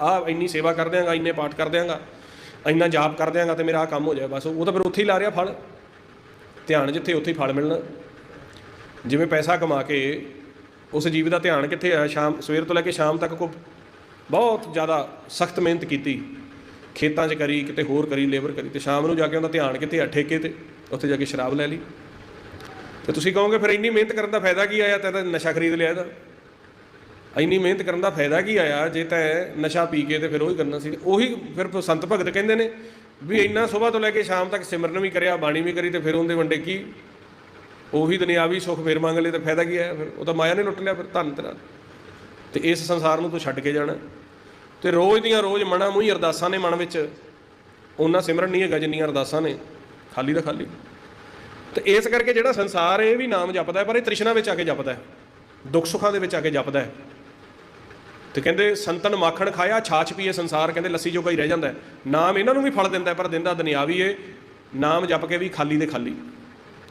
ਆ ਇੰਨੀ ਸੇਵਾ ਕਰ ਦਿਆਂਗਾ, ਇੰਨੇ ਪਾਠ ਕਰ ਦਿਆਂਗਾ, ਇੰਨਾ ਜਾਪ ਕਰ ਦਿਆਂਗਾ ਤੇ ਮੇਰਾ ਆ ਕੰਮ ਹੋ ਜਾਏ, ਬਸ ਉਹ ਤਾਂ ਫਿਰ ਉੱਥੇ ਹੀ ਲਾ ਰਿਹਾ ਫਲ। ਧਿਆਨ ਜਿੱਥੇ ਉੱਥੇ ਹੀ ਫਲ ਮਿਲਣਾ। ਜਿਵੇਂ ਪੈਸਾ ਕਮਾ ਕੇ ਉਸ ਜੀਵ ਦਾ ਧਿਆਨ ਕਿੱਥੇ ਆ? ਸ਼ਾਮ, ਸਵੇਰ ਤੋਂ ਲੈ ਕੇ ਸ਼ਾਮ ਤੱਕ ਕੋ ਬਹੁਤ ਜ਼ਿਆਦਾ ਸਖਤ ਮਿਹਨਤ ਕੀਤੀ। ਖੇਤਾਂ 'ਚ ਕਰੀ, ਕਿਤੇ ਹੋਰ ਕਰੀ, ਲੇਬਰ ਕਰੀ ਤੇ ਸ਼ਾਮ ਨੂੰ ਜਾ ਕੇ ਉਹਦਾ ਧਿਆਨ ਕਿੱਥੇ ਆ? ਠੇਕੇ ਤੇ, ਉੱਥੇ ਜਾ ਕੇ ਸ਼ਰਾਬ ਲੈ ਲਈ। ਤੇ ਤੁਸੀਂ ਕਹੋਗੇ ਫਿਰ ਇੰਨੀ ਮਿਹਨਤ ਕਰਨ ਦਾ ਫਾਇਦਾ ਕੀ ਆਇਆ? ਤੈਂ ਤਾਂ ਨਸ਼ਾ ਖਰੀਦ ਲਿਆ ਇਹਦਾ। ਇੰਨੀ ਮਿਹਨਤ ਕਰਨ ਦਾ ਫਾਇਦਾ ਕੀ ਆਇਆ? ਜੇ ਤਾਂ ਨਸ਼ਾ ਪੀ ਕੇ ਤੇ ਫਿਰ ਉਹੀ ਕਰਨਾ ਸੀ। ਉਹੀ ਫਿਰ ਸੰਤ ਭਗਤ ਕਹਿੰਦੇ ਨੇ ਵੀ ਇੰਨਾ ਸਵੇਰ ਤੋਂ ਲੈ ਕੇ ਸ਼ਾਮ ਤੱਕ ਸਿਮਰਨ ਵੀ ਕਰਿਆ, ਬਾਣੀ ਵੀ ਕਰੀ ਤੇ ਫਿਰ ਉਹਦੇ ਵੰਡੇ ਕੀ? ਉਹੀ ਦੁਨਿਆਵੀ ਸੁੱਖ ਫਿਰ ਮੰਗ ਲਏ ਤਾਂ ਫਾਇਦਾ ਕੀ ਆਇਆ ਫਿਰ? ਉਹ ਤਾਂ ਮਾਇਆ ਨੇ ਲੁੱਟ ਲਿਆ ਫਿਰ ਧੰਨ ਤੇਰਾ। ਤੇ ਇਸ ਸੰਸਾਰ ਨੂੰ ਤੂੰ ਛੱਡ ਕੇ ਜਾਣਾ। ਤੇ ਰੋਜ਼ ਦੀਆਂ ਰੋਜ਼ ਮਣਾ ਮੂੰਹ ਅਰਦਾਸਾਂ ਨੇ ਮਨ ਵਿੱਚ। ਉਹਨਾਂ ਸਿਮਰਨ ਨਹੀਂ ਹੈਗਾ ਜਿੰਨੀਆਂ ਅਰਦਾਸਾਂ ਨੇ। ਖਾਲੀ ਦਾ ਖਾਲੀ। ਤੇ ਇਸ ਕਰਕੇ ਜਿਹੜਾ ਸੰਸਾਰ ਇਹ ਵੀ ਨਾਮ ਜਪਦਾ ਪਰ ਇਹ ਤ੍ਰਿਸ਼ਨਾ ਵਿੱਚ ਆ ਕੇ ਜਪਦਾ ਦੁੱਖ ਸੁੱਖਾਂ ਦੇ ਵਿੱਚ ਆ ਕੇ ਜਪਦਾ ਤੇ ਕਹਿੰਦੇ ਸੰਤਨ ਮਾਖਣ ਖਾਇਆ, ਛਾਛ ਪੀਏ ਸੰਸਾਰ, ਕਹਿੰਦੇ ਲੱਸੀ ਜੋਗਾ ਹੀ ਰਹਿ ਜਾਂਦਾ ਨਾਮ ਇਹਨਾਂ ਨੂੰ ਵੀ ਫਲ ਦਿੰਦਾ ਪਰ ਦਿੰਦਾ ਦੁਨਿਆਵੀ ਏ। ਨਾਮ ਜਪ ਕੇ ਵੀ ਖਾਲੀ ਦੇ ਖਾਲੀ,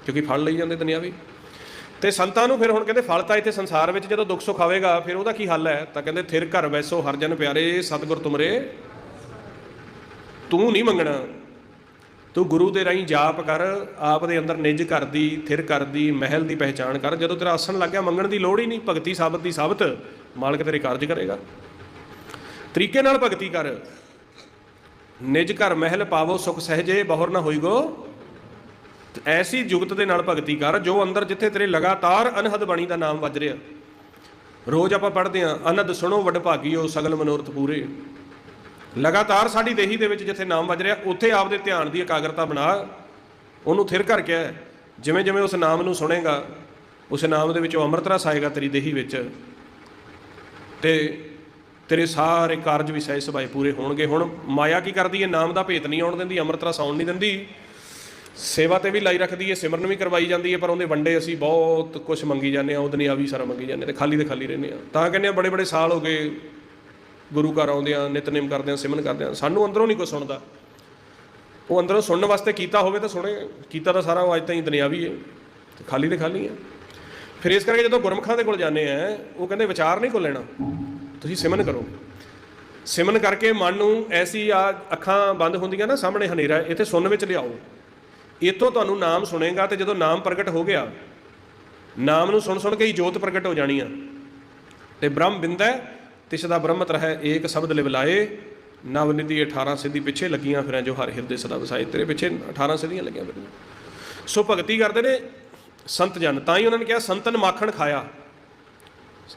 ਕਿਉਂਕਿ ਫਲ ਲਈ ਜਾਂਦੇ ਦੁਨਿਆਵੀ ਤੇ ਸੰਤਾਂ ਨੂੰ ਫਿਰ ਹੁਣ ਕਹਿੰਦੇ ਫਲ ਤਾਂ ਇੱਥੇ ਸੰਸਾਰ ਵਿੱਚ ਜਦੋਂ ਦੁੱਖ ਸੁੱਖ ਆਵੇਗਾ, ਫਿਰ ਉਹਦਾ ਕੀ ਹੱਲ ਹੈ? ਤਾਂ ਕਹਿੰਦੇ ਥਿਰ ਘਰ ਵੈਸੋ ਹਰ ਜਨ ਪਿਆਰੇ, ਸਤਿਗੁਰ ਤੁਮਰੇ, ਤੂੰ ਨਹੀਂ ਮੰਗਣਾ। ਤੂੰ ਗੁਰੂ ਦੇ ਰਾਹੀਂ ਜਾਪ ਕਰ ਆਪ ਦੇ ਅੰਦਰ ਨਿਜ ਕਰਦੀ, ਥਿਰ ਕਰਦੀ, ਮਹਿਲ ਦੀ ਪਹਿਚਾਣ ਕਰ। ਜਦੋਂ ਤੇਰਾ ਆਸਣ ਲੱਗ ਗਿਆ, ਮੰਗਣ ਦੀ ਲੋੜ ਹੀ ਨਹੀਂ। ਭਗਤੀ ਸਾਬਤ ਦੀ ਸਾਬਤ, ਮਾਲਕ ਤੇਰੇ ਕਾਰਜ ਕਰੇਗਾ। ਤਰੀਕੇ ਨਾਲ ਭਗਤੀ ਕਰ। ਨਿਜ ਘਰ ਮਹਿਲ ਪਾਵੋ, ਸੁਖ ਸਹਜੇ, ਬਹੁਰ ਨਾ ਹੋਈਗੋ। ਤੇ ਐਸੀ ਜੁਗਤ ਦੇ ਨਾਲ ਭਗਤੀ ਕਰ, ਜੋ ਅੰਦਰ ਜਿੱਥੇ ਤੇਰੇ ਲਗਾਤਾਰ ਅਨਹਦ ਬਾਣੀ ਦਾ ਨਾਮ ਵੱਜ ਰਿਹਾ। ਰੋਜ਼ ਆਪਾਂ ਪੜ੍ਹਦੇ ਹਾਂ, ਅਨਹਦ ਸੁਣੋ ਵੱਡ ਭਾਗੀਓ, ਸਗਲ ਮਨੋਰਥ ਪੂਰੇ। ਲਗਾਤਾਰ ਸਾਡੀ ਦੇਹੀ ਦੇ ਵਿੱਚ ਜਿੱਥੇ ਨਾਮ ਵੱਜ ਰਿਹਾ, ਉੱਥੇ ਆਪਦੇ ਧਿਆਨ ਦੀ ਇਕਾਗਰਤਾ ਬਣਾ, ਉਹਨੂੰ ਥਿਰ ਕਰਕੇ ਜਿਵੇਂ ਜਿਵੇਂ ਉਸ ਨਾਮ ਨੂੰ ਸੁਣੇਗਾ, ਉਸ ਨਾਮ ਦੇ ਵਿੱਚੋਂ ਅੰਮ੍ਰਿਤ ਰਸ ਆਏਗਾ ਤੇਰੀ ਦੇਹੀ ਵਿੱਚ। ਤੇ ਤੇਰੇ ਸਾਰੇ ਕਾਰਜ ਵੀ ਸਹਿਜ ਸਭਾਏ ਪੂਰੇ ਹੋਣਗੇ। ਹੁਣ ਮਾਇਆ ਕੀ ਕਰਦੀ ਹੈ? ਨਾਮ ਦਾ ਭੇਤ ਨਹੀਂ ਆਉਣ ਦਿੰਦੀ, ਅੰਮ੍ਰਿਤ ਰਸ ਆਉਣ ਨਹੀਂ ਦਿੰਦੀ। ਸੇਵਾ ਤੇ ਵੀ ਲਾਈ ਰੱਖਦੀ ਹੈ, ਸਿਮਰਨ ਵੀ ਕਰਵਾਈ ਜਾਂਦੀ ਹੈ, ਪਰ ਉਹਦੇ ਵੰਡੇ ਅਸੀਂ ਬਹੁਤ ਕੁਝ ਮੰਗੀ ਜਾਂਦੇ ਆ ਉਹ ਦੁਨਿਆਵੀ ਸਾਰਾ ਮੰਗੀ ਜਾਂਦੇ ਤੇ ਖਾਲੀ ਤੇ ਖਾਲੀ ਰਹਿੰਦੇ ਆ ਤਾਂ ਕਹਿੰਦੇ ਆ ਬੜੇ ਬੜੇ ਸਾਲ ਹੋ ਗਏ ਗੁਰੂ ਘਰ ਆਉਂਦੇ ਆ ਨਿਤਨੇਮ ਕਰਦੇ ਆ ਸਿਮਰਨ ਕਰਦੇ ਆ ਸਾਨੂੰ ਅੰਦਰੋਂ ਨਹੀਂ ਕੁਝ ਸੁਣਦਾ। ਉਹ ਅੰਦਰੋਂ ਸੁਣਨ ਵਾਸਤੇ ਕੀਤਾ ਹੋਵੇ ਤਾਂ ਸੁਣੇ, ਕੀਤਾ ਤਾਂ ਸਾਰਾ, ਉਹ ਅੱਜ ਤਾਈਂ ਦੁਨਿਆਵੀ ਹੈ ਤੇ ਖਾਲੀ ਤੇ ਖਾਲੀ ਹੈ ਫਿਰ ਇਸ ਕਰਕੇ ਜਦੋਂ ਗੁਰਮਖਾਂ ਦੇ ਕੋਲ ਜਾਂਦੇ ਆ, ਉਹ ਕਹਿੰਦੇ ਵਿਚਾਰ ਨਹੀਂ ਕੋ ਲੈਣਾ, ਤੁਸੀਂ ਸਿਮਨ ਕਰੋ। ਸਿਮਨ ਕਰਕੇ ਮਨ ਨੂੰ ਐਸੀ ਆ ਅੱਖਾਂ ਬੰਦ ਹੁੰਦੀਆਂ ਨਾ, ਸਾਹਮਣੇ ਹਨੇਰਾ, ਇੱਥੇ ਸੁਣਨ ਵਿੱਚ ਲਿਆਓ। ਇੱਥੋਂ ਤੁਹਾਨੂੰ ਨਾਮ ਸੁਣੇਗਾ ਤੇ ਜਦੋਂ ਨਾਮ ਪ੍ਰਗਟ ਹੋ ਗਿਆ, ਨਾਮ ਨੂੰ ਸੁਣ ਸੁਣ ਕੇ ਹੀ ਜੋਤ ਪ੍ਰਗਟ ਹੋ ਜਾਣੀ ਆ। ਤੇ ਬ੍ਰਹਮ ਬਿੰਦੈ ਤਿਸ ਦਾ ਬ੍ਰਹਮਤ ਰਹਿ, ਏਕ ਸ਼ਬਦ ਲਿਵਲਾਏ ਨਵ ਨਿਧੀ 18 ਸਿੱਧੀ ਪਿੱਛੇ ਲੱਗੀਆਂ ਫਿਰਾਂ, ਜੋ ਹਰ ਹਿਰਦੇ ਸਦਾ ਵਸਾਏ। ਤੇਰੇ ਪਿੱਛੇ 18 ਸਿੱਧੀਆਂ ਲੱਗੀਆਂ ਫਿਰੀਆਂ ਸੋ ਭਗਤੀ ਕਰਦੇ ਨੇ ਸੰਤ ਜਨ। ਤਾਂ ਹੀ ਉਹਨਾਂ ਨੇ ਕਿਹਾ, ਸੰਤਨ ਮਾਖਣ ਖਾਇਆ।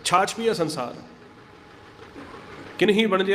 ਛਾਛ ਪੀਆ ਸੰਸਾਰ ਕਿਨਹੀ ਬਣ ਜੇ